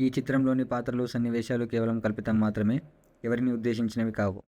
ఈ చిత్రంలోని పాత్రలు సన్నివేశాలు కేవలం కల్పితం మాత్రమే. ఎవరిని ఉద్దేశించినవి కావు.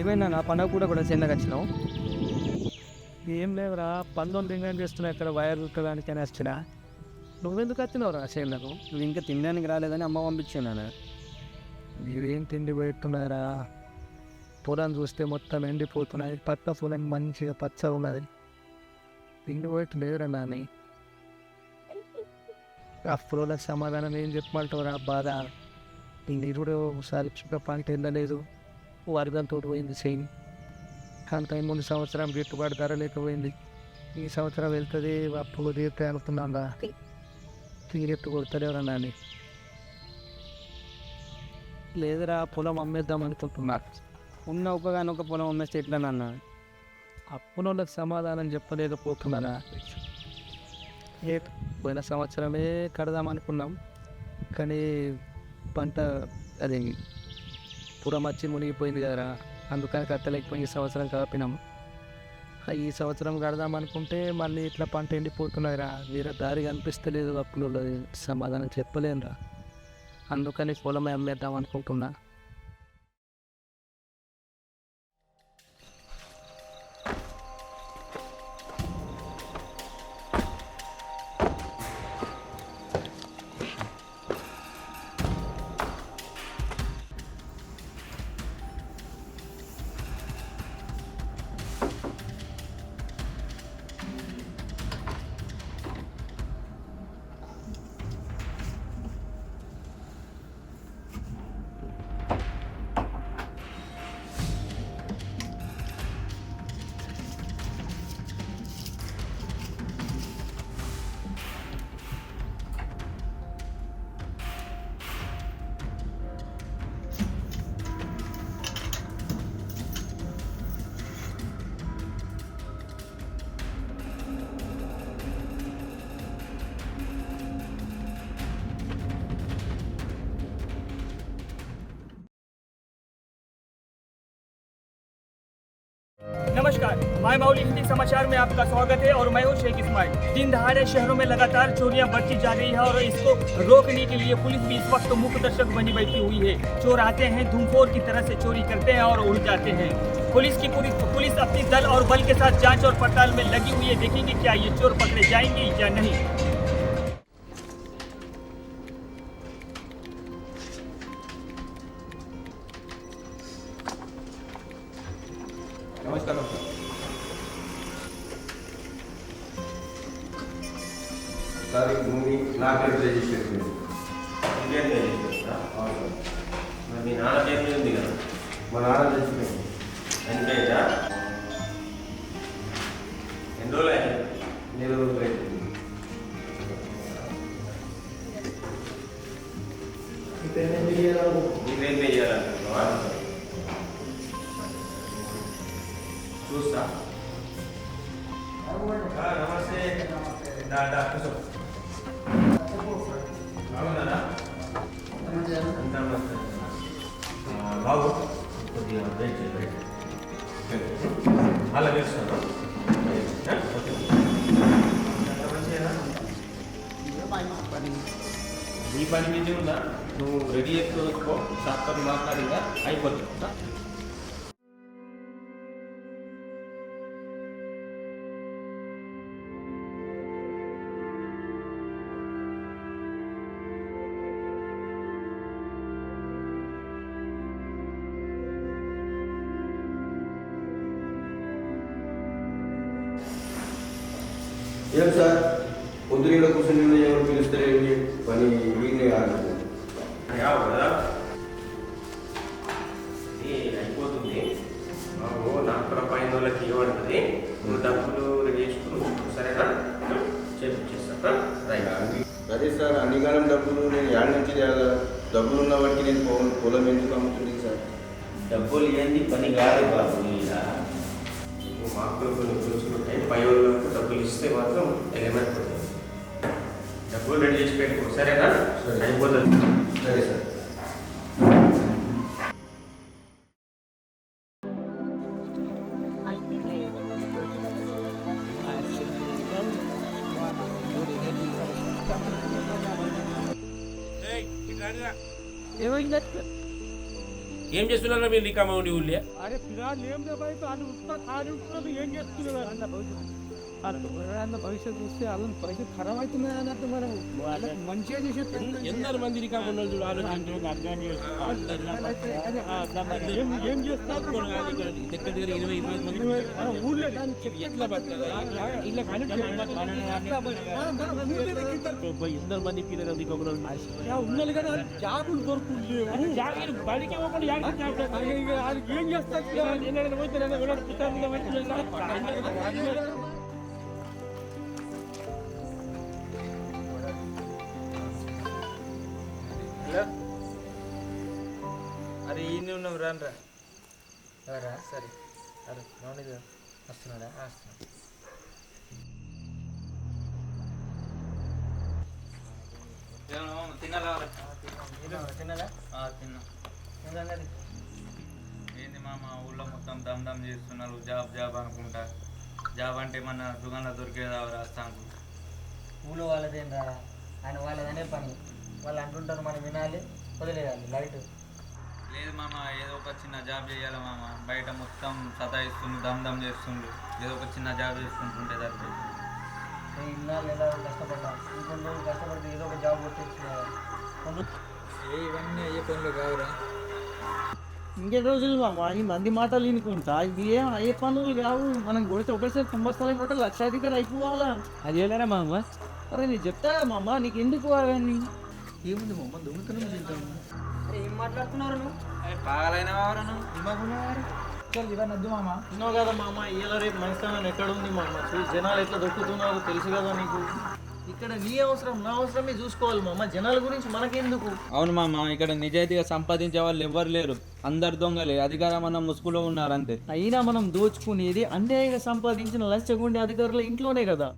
ఏమైనా నా పండగ కూడా కూడా చిన్నగా వచ్చినావు? ఏం లేదురా పంతొమ్మిది ఎంగేజ్ చేస్తున్నా ఇక్కడ వైర్ కుట్టడానికి అని వచ్చినా. నువ్వెందుకు వచ్చినావురా చేనులకు నువ్వు ఇంకా తినడానికి రాలేదని అమ్మ పంపించాను మీరేం తిండి పెడుతున్నారా పొలం చూస్తే మొత్తం ఎండిపోతున్నాయి. పక్క పొలం మంచిగా పచ్చగా ఉన్నది. తిండి పెట్టి లేదురా నాని. ఆ పొలంకి సమాధానం ఏం చెప్పమంటావురా బాధ? ఈ నిరుడు ఒకసారి పంట ఎండలేదు. వరదంతో పోయింది చైన్ అంత ముందు సంవత్సరం గిట్టుబాటు ధర లేకపోయింది. ఈ సంవత్సరం వెళ్తుంది అప్పులు తీరుతాయి అనుకున్నాను తీరెత్తు కొడతలేవరన్నా అని. లేదురా పొలం అమ్మేద్దాం అనుకుంటున్నా. ఉన్న ఒకగానొక పొలం అమ్మేస్తే ఎట్లా నాన్న అప్పునోళ్ళకి సమాధానం చెప్పలేకపోతున్నారా ఏ పోయిన సంవత్సరమే కడదాం అనుకున్నాం. కానీ పంట అది పురం వచ్చి మునిగిపోయింది కదరా. అందుకని కట్టలేకపోయి ఈ సంవత్సరం కాపినాం ఈ సంవత్సరం కడదాం అనుకుంటే మళ్ళీ ఇట్లా పంట ఎండిపోతున్నాయిరా. వేరే దారి కనిపిస్తలేదు అప్పులు సమాధానం చెప్పలేనురా. అందుకని పొలం అమ్మేద్దాం అనుకుంటున్నా. नमस्कार। माय माउली हिंदी समाचार में आपका स्वागत है और मैं हूँ शेख इस्माइल। दिन दहाड़े शहरों में लगातार चोरियाँ बढ़ती जा रही है और इसको रोकने के लिए पुलिस भी इस वक्त मुख्य दर्शक बनी बैठी हुई है। चोर आते हैं धूमफोर की तरह से चोरी करते हैं और उड़ जाते हैं। पुलिस की पूरी, पुलिस अपनी दल और बल के साथ जाँच और पड़ताल में लगी हुई है। देखेंगे क्या ये चोर पकड़े जाएँगे या नहीं। ఈ భూమి నాకు రిజిస్టర్ చేయండి ఇండియన్ రిజిస్ట్రేషనా? మరి మీ నాన్న పేరు ఉంది కదా. మా నాన్న రిజిస్టర్ ఎన్కైనా ఎన్ని రోజులు అయింది? నెల రోజులు అవుతుంది నీకేం చేయాలనుకుంటున్నావా? చూస్తా. నమస్తే. దా, బాబు కొద్దిగా వెయిట్ చేయి, వెయిట్ అలా వేస్తాను ఓకే పని మీద ఉందా? నువ్వు రెడీ చేసుకో సాఫ్ట్వేర్ మాట్లాడిందా? అయిపోతుందా ఏం సార్? పొద్దున కూర్చుని ఎవరు పిలుస్తారు ఏంటి? పని వీడినే యావు కదా. ఇది అయిపోతుంది. నాకు కూడా పైన వాళ్ళకి ఇవ్వబడుతుంది నువ్వు డబ్బులు చేసుకుని సరేనా? చేపిచ్చేస్తా రైట్. అదే సార్ అన్ని కాలం డబ్బులు నేను యాడ్ నుంచి తేగా డబ్బులు ఉన్న వాటికి నేను పొలం పొలం ఎందుకు అమ్ముతుంది సార్? డబ్బులు ఏంది పని కాదు బాబు మాకు కొన్ని చూసుకుంటే పై వాళ్ళకు డబ్బులు ఇస్తే మాత్రం ఎలిమెంట్ పోతుంది డబ్బులు రెడీ చేసి పెట్టుకో సరేనా సరే. అయిపోతుంది సరే సార్ ఏమైంది ఏం చేస్తున్నారా మీరు రికామా ఉండి ఊళ్ళే అరే పిల్లలు ఏం బయట అని ఉత్తా ఖాళీ ఉంటున్నారు ఏం చేస్తున్నారు అన్న భవిష్యత్తు అన్న భవిష్యత్తు చూస్తే వాళ్ళ భవిష్యత్తు ఖరాబ్ అవుతున్నాయి అన్నట్టు మనం వాళ్ళకి మంచిగా చేసే ప్రయత్నం ఎందరు మంది రికామా ఉన్నారు చూడు ఆలోచించు ఏం ఏం చేస్తారు దగ్గర దగ్గర ఇరవై ఇరవై మంది మన ఊళ్ళో దాన్ని చెప్పి ఎట్లా బతకాలి ఇలా కానీ ఎందరు మంది పిల్లలు దిగకుండా ఉన్నది కదా జాబులు దొరుకుతుంది బడికి పోకుండా యాడికి జాబ్ వాళ్ళకి ఏం చేస్తారు అరే ఈయన ఉన్నాం రాను రా? సరే. అరే నోడి వస్తున్నాడా? వస్తున్నాడు. తిన్నారా? తిన్నారా తిన్నా. ఏంది మామ ఊళ్ళో మొత్తం దమ్ దమ్ చేస్తున్నారు. జాబ్ జాబ్ అనుకుంటా. జాబ్ అంటే మన దుకాణంలో దొరికేదా రాస్తాను ఊళ్ళో వాళ్ళదేందా ఆయన వాళ్ళదనే పని. వాళ్ళు అంటుంటారు మనం వినాలి వదిలేయాలి. లైట్. లేదు మామ ఏదో ఒక చిన్న జాబ్ చేయాలి మామ. బయట మొత్తం సతాయిస్తుండు దమ్ దమ్ చేస్తుండు. ఏదో ఒక చిన్న జాబ్ చేసుకుంటుంటే సరిపోతుంది ఇన్నాళ్ళు ఎలా కష్టపడ్డా. ఇంకొన్ని రోజులు కష్టపడితే ఏదో ఒక జాబ్ ఏ ఇవన్నీ అయ్యే పనులు కావురా ఇంకే రోజులు మామ ఈ మంది మాటలు వినుకుంటా. ఇది ఏం అయ్యే పనులు కావు. మనం కొడితే ఒకసారి తొంభై స్థలం కొట్ట లక్షాధికారి అయిపోవాలా. అది వెళ్ళారా మామ? అరే నేను చెప్తా మామ? నీకు ఎందుకు అవన్నీ? ఏముంది మామ దొంగతనం తింటాము ఏం మాట్లాడుతున్నారు నువ్వు? పాగలైన మామ. విన్నావు కదా మామ ఇలా రేపు మనస్థానం ఎక్కడ ఉంది మామ? చూసి జనాలు ఎట్లా దొక్కుతున్నారో తెలుసు కదా నీకు. ఇక్కడ నీ అవసరం నా అవసరమే చూసుకోవాలి మామ. జనాల గురించి మనకెందుకు? అవును మామ ఇక్కడ నిజాయితీగా సంపాదించే వాళ్ళు ఎవ్వరు లేరు. అందరు దొంగలే అధికారం అన్న ముసుగులో ఉన్నారు అంతే అయినా మనం దోచుకునేది అన్యాయంగా సంపాదించిన లంచగొండి అధికారుల ఇంట్లోనే కదా.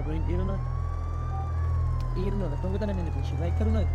ఈడున్నారు ఈడున్నారు ఈడున్నారు దొంగతనం ఎందుకు చేసి ఇక్కడ ఉన్నారు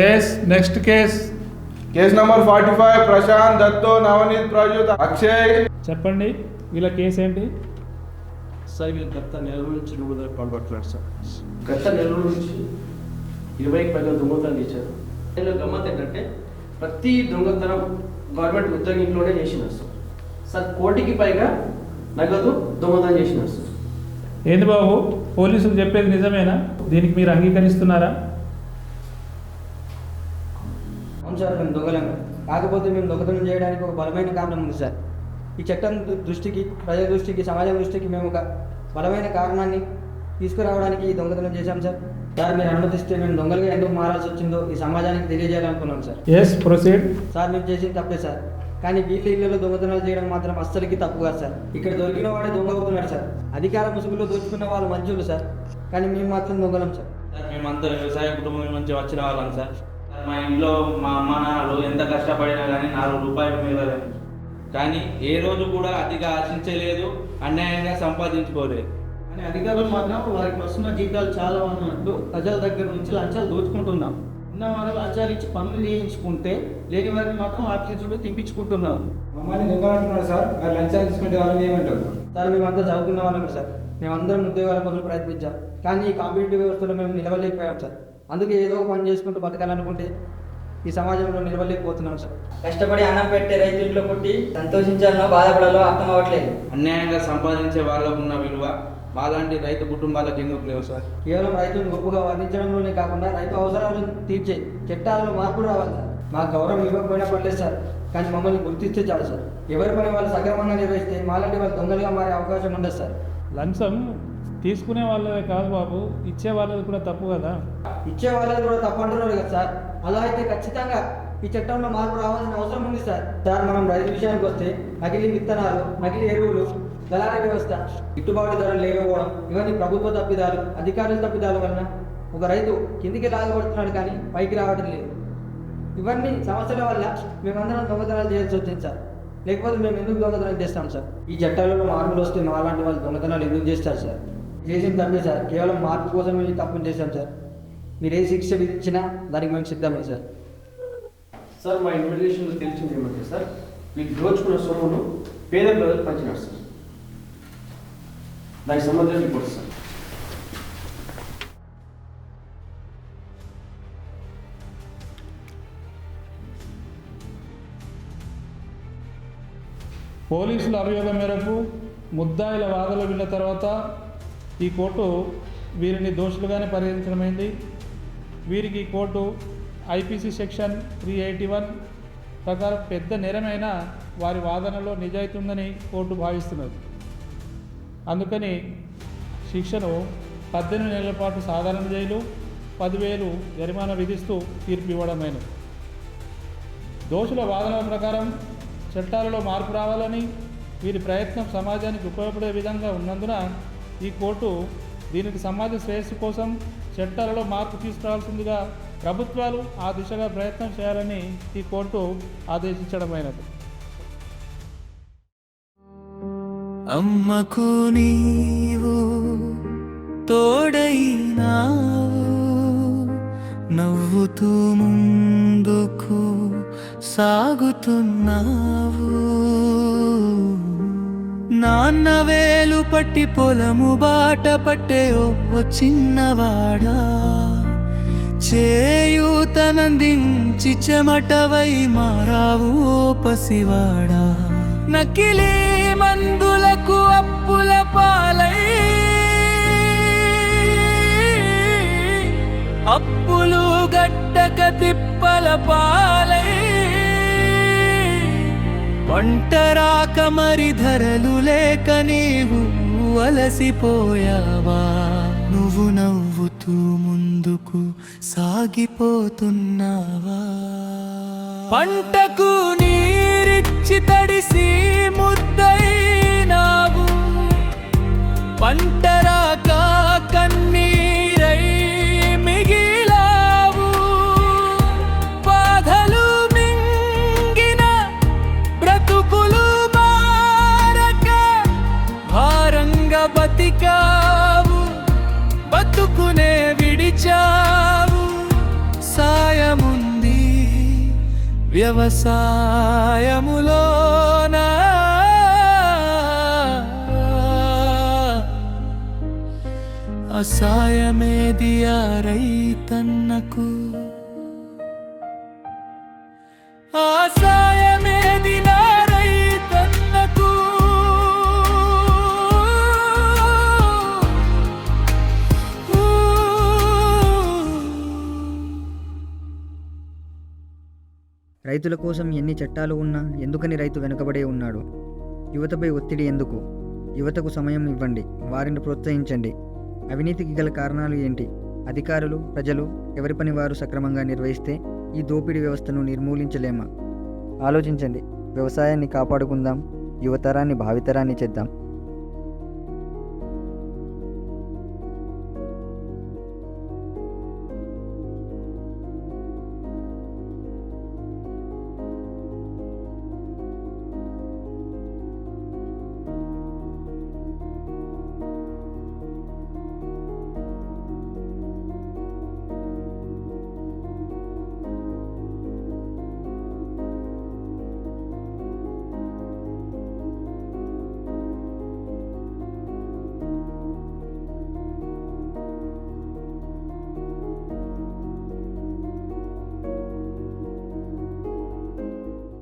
yes next case case number forty five Prashant దత్తో Navneet ప్రజుత్ Akshay చెప్పండి వీళ్ళ కేసు ఏంటి? సార్ వీళ్ళు గత నెల నుంచి దొంగతనం పాల్పడుతున్నారు సార్ గత నెల నుంచి ఇరవైకి పైగా దొంగతనం చేశారు. ఇందులో గమ్మత్ ఏంటంటే ప్రతి దొంగతనం గవర్నమెంట్ ఉద్యోగంలోనే చేసినారు సార్ సార్ కోటికి పైగా నగదు దొంగతనం చేసినారు సార్ ఏంది బాబు? పోలీసులు చెప్పేది నిజమేనా? దీనికి మీరు అంగీకరిస్తున్నారా అవును సార్ మేము దొంగలం. కాకపోతే మేము దొంగతనం చేయడానికి ఒక బలమైన కారణం ఉంది సార్. ఈ చట్టం దృష్టికి ప్రజల దృష్టికి సమాజం దృష్టికి మేము ఒక బలమైన కారణాన్ని తీసుకురావడానికి ఈ దొంగతనం చేశాం సార్. సార్ మీరు అనుమతిస్తే మేము దొంగలుగా ఎందుకు మారాల్సి వచ్చిందో ఈ సమాజానికి తెలియజేయాలనుకున్నాం సార్. ఎస్ ప్రొసీడ్ సార్ మేము చేసింది తప్పే సార్. కానీ వీళ్ళ ఇళ్ళలో దొంగతనాలు చేయడం మాత్రం అస్సలకి తప్పు కాదు సార్. ఇక్కడ దొరికిన వాడే దొంగ అవుతున్నాడు సార్. అధికార ముసుగులో దోచుకున్న వాళ్ళు మంచోళ్ళు సార్. కానీ మేము మాత్రం దొంగలం సార్. సార్ మేమంతా వ్యవసాయ కుటుంబం నుంచి వచ్చిన వాళ్ళం సార్, మా ఇంట్లో మా అమ్మ నాన్నలు ఎంత కష్టపడినా కానీ నాలుగు రూపాయలు మిగలలేదు. కానీ ఏ రోజు కూడా అతిగా ఆశించలేదు అన్యాయంగా సంపాదించుకోలేదు. కానీ అధికారులు మాత్రం వారికి వస్తున్న జీతాలు చాలా ఉన్నట్టు ప్రజల దగ్గర నుంచి లంచాలు దోచుకుంటున్నాం. ఉన్న వారు లంచాలు ఇచ్చి పనులు చేయించుకుంటే లేని వారిని మాత్రం ఆఫీసులు తిప్పించుకుంటున్నారు మమ్మల్ని నిలబడుతున్నారు సార్ మరి లంచాలు తీసుకుంటే వాళ్ళని ఏమంటారు? సార్ మేమంతా చదువుకున్న వాళ్ళం సార్. మేమందరం ఉద్యోగాల కోసం ప్రయత్నించాం. కానీ ఈ కాంపిటేటివ్ వ్యవస్థలో మేము నిలవలేకపోయాం సార్. అందుకే ఏదో ఒక పని చేసుకుంటూ బతకాలనుకుంటే ఈ సమాజంలో నిలవలేకపోతున్నాం సార్. కష్టపడి అన్నం పెట్టే రైతుల్లో పుట్టి సంతోషించాలనో బాధపడాలో అర్థం అవ్వట్లేదు. అన్యాయంగా సంపాదించే వాళ్ళకున్న విలువ మాలాంటి రైతు కుటుంబాలకు ఎందుకు లేవు సార్? కేవలం రైతులను గొప్పగా వర్ణించడంలోనే కాకుండా రైతు అవసరాలను తీర్చే చట్టాలలో మార్పులు రావాలి సార్. మాకు గౌరవం ఇవ్వకపోయినా పర్లేదు సార్ కానీ మమ్మల్ని గుర్తిస్తే చాలు సార్. ఎవరి పని వాళ్ళు సక్రమంగా నిర్వహిస్తే మాలాంటి వాళ్ళు దొంగలుగా మారే అవకాశం ఉండదు సార్. లంచం తీసుకునే వాళ్ళదే కాదు బాబు ఇచ్చే వాళ్ళది కూడా తప్పు కదా. ఇచ్చే వాళ్ళది కూడా తప్పంటున్నారు కదా సార్. అలా అయితే ఖచ్చితంగా ఈ చట్టంలో మార్పు రావాల్సిన అవసరం ఉంది సార్. సార్ మనం రైతు విషయానికి వస్తే నకిలీ విత్తనాలు నకిలీ ఎరువులు దళారీ వ్యవస్థ గిట్టుబాటు ధరలు లేకపోవడం ఇవన్నీ ప్రభుత్వ తప్పిదాలు అధికారుల తప్పిదాల వలన ఒక రైతు కిందికి లాగబడుతున్నాడు కానీ పైకి రావడం లేదు. ఇవన్నీ సమస్యల వల్ల మేమందరం దొంగతనాలు చేయాల్సి వచ్చింది సార్. లేకపోతే మేము ఎందుకు దొంగతనాలు చేస్తాం సార్? ఈ చట్టాలలో మార్పులు వస్తే మా లాంటి వాళ్ళు దొంగతనాలు ఎందుకు చేస్తారు సార్? చేసిన తప్పే సార్. కేవలం మార్పు కోసం ఈ తప్పుని చేశాం సార్. మీరు ఏ శిక్ష విధించినా దానికి మేము సిద్ధమే సార్. సార్ మా ఇన్వెస్టిగేషన్లో తెలిసింది ఏమంటే సార్ మీకు దోచుకున్న సొమ్మును పేద ప్రజలకు పంచినారు సార్. దానికి సంబంధించిన రిపోర్ట్ సార్. పోలీసుల అభియోగం మేరకు ముద్దాయిల వాదనలు విన్న తర్వాత ఈ కోర్టు వీరిని దోషులుగానే పరిగణించడమైంది. వీరికి court IPC section three eighty one ప్రకారం పెద్ద నేరమైన వారి వాదనలో నిజాయితీ ఉందని కోర్టు భావిస్తున్నది. అందుకని శిక్షను పద్దెనిమిది నెలల పాటు సాధారణ జైలు పదివేలు జరిమానా విధిస్తూ తీర్పు ఇవ్వడమైనది దోషుల వాదనల ప్రకారం చట్టాలలో మార్పు రావాలని వీరి ప్రయత్నం సమాజానికి ఉపయోగపడే విధంగా ఉన్నందున ఈ కోర్టు దీనికి సమాజ శ్రేయస్సు కోసం చట్టాలలో మార్పు తీసుకురావాల్సిందిగా ప్రభుత్వాలు ఆ దిశగా ప్రయత్నం చేయాలని ఈ కోర్టు ఆదేశించడమైనది. అమ్మకు నీవు తోడైనావు నవ్వుతూ ముందుకు సాగుతున్నావు నాన్నవే పట్టి పొలము బాట పట్టే ఓ చిన్నవాడా. చేయూతనందించి చెమటవై మారావు ఓ పసివాడా. నకిలీ మందులకు అప్పుల పాలై అప్పులు గట్టక తిప్పల పాలై పంట మరి ధరలు లేక నీవు అలసిపోయావా? నువ్వు నవ్వుతూ ముందుకు సాగిపోతున్నావా? పంటకు నీరిచ్చి తడిసి ముద్దైనావు పంట వ్యవసాయములోన అసాయమేది ఆ రైతన్నకు? రైతుల కోసం ఎన్ని చట్టాలు ఉన్నా ఎందుకని రైతు వెనుకబడే ఉన్నాడు? యువతపై ఒత్తిడి ఎందుకు? యువతకు సమయం ఇవ్వండి వారిని ప్రోత్సహించండి. అవినీతికి గల కారణాలు ఏంటి? అధికారులు ప్రజలు ఎవరి పని వారు సక్రమంగా నిర్వహిస్తే ఈ దోపిడీ వ్యవస్థను నిర్మూలించలేమా? ఆలోచించండి వ్యవసాయాన్ని కాపాడుకుందాం యువతరాన్ని భావితరాన్ని చేద్దాం.